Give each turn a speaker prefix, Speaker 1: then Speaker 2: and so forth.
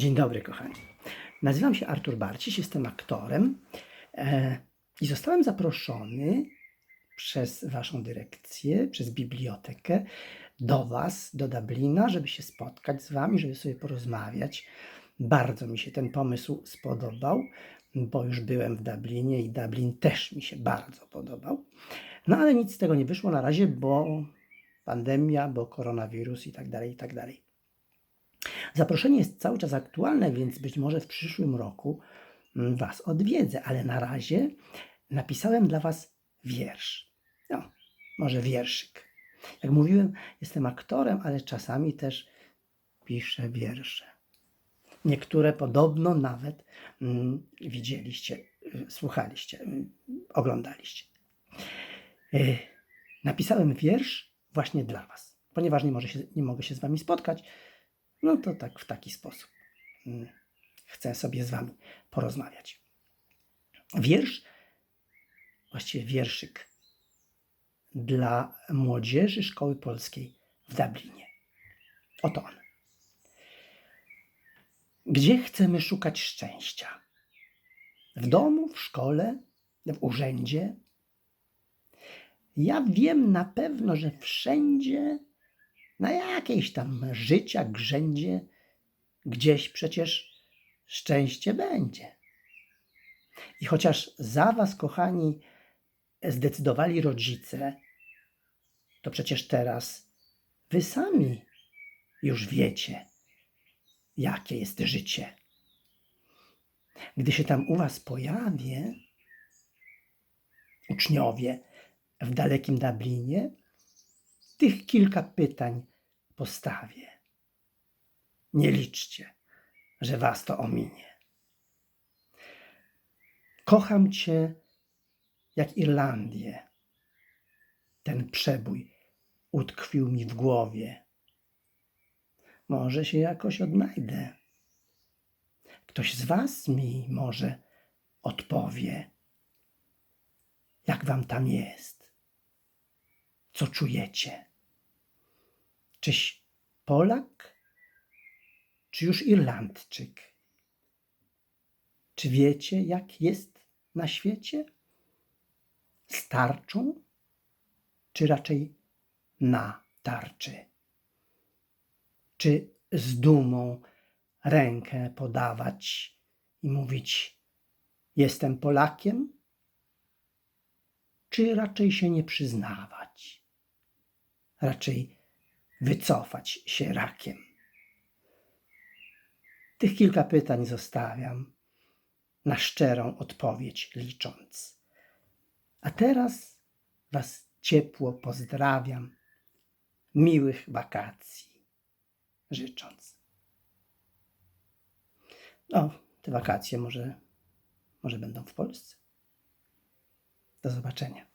Speaker 1: Dzień dobry, kochani. Nazywam się Artur Barciś, jestem aktorem e, i zostałem zaproszony przez Waszą dyrekcję, przez bibliotekę do Was, do Dublina, żeby się spotkać z Wami, żeby sobie porozmawiać. Bardzo mi się ten pomysł spodobał, bo już byłem w Dublinie i Dublin też mi się bardzo podobał. No ale nic z tego nie wyszło na razie, bo pandemia, bo koronawirus i tak dalej, i tak dalej. Zaproszenie jest cały czas aktualne, więc być może w przyszłym roku mm, Was odwiedzę, ale na razie napisałem dla Was wiersz. No, może wierszyk. Jak mówiłem, jestem aktorem, ale czasami też piszę wiersze. Niektóre podobno nawet mm, widzieliście, y, słuchaliście, y, oglądaliście. Y, napisałem wiersz właśnie dla Was. Ponieważ nie, może się, nie mogę się z Wami spotkać, no to tak w taki sposób mm, chcę sobie z Wami porozmawiać. Wiersz, właściwie wierszyk dla młodzieży Szkoły Polskiej w Dublinie. Oto on. Gdzie chcemy szukać szczęścia? W domu, w szkole, w urzędzie? Ja wiem na pewno, że wszędzie na jakiejś tam życia grzędzie, gdzieś przecież szczęście będzie. I chociaż za Was, kochani, zdecydowali rodzice, to przecież teraz Wy sami już wiecie, jakie jest życie. Gdy się tam u Was pojawię, uczniowie w dalekim Dublinie, tych kilka pytań postawię. Nie liczcie, że was to ominie. Kocham cię jak Irlandię. Ten przebój utkwił mi w głowie. Może się jakoś odnajdę. Ktoś z was mi może odpowie, jak wam tam jest, co czujecie. Czyś Polak, czy już Irlandczyk? Czy wiecie, jak jest na świecie? Starczą, czy raczej na tarczy? Czy z dumą rękę podawać i mówić: Jestem Polakiem? Czy raczej się nie przyznawać? Raczej wycofać się rakiem. Tych kilka pytań zostawiam, na szczerą odpowiedź licząc. A teraz Was ciepło pozdrawiam, miłych wakacji życząc. No, te wakacje może, może będą w Polsce. Do zobaczenia.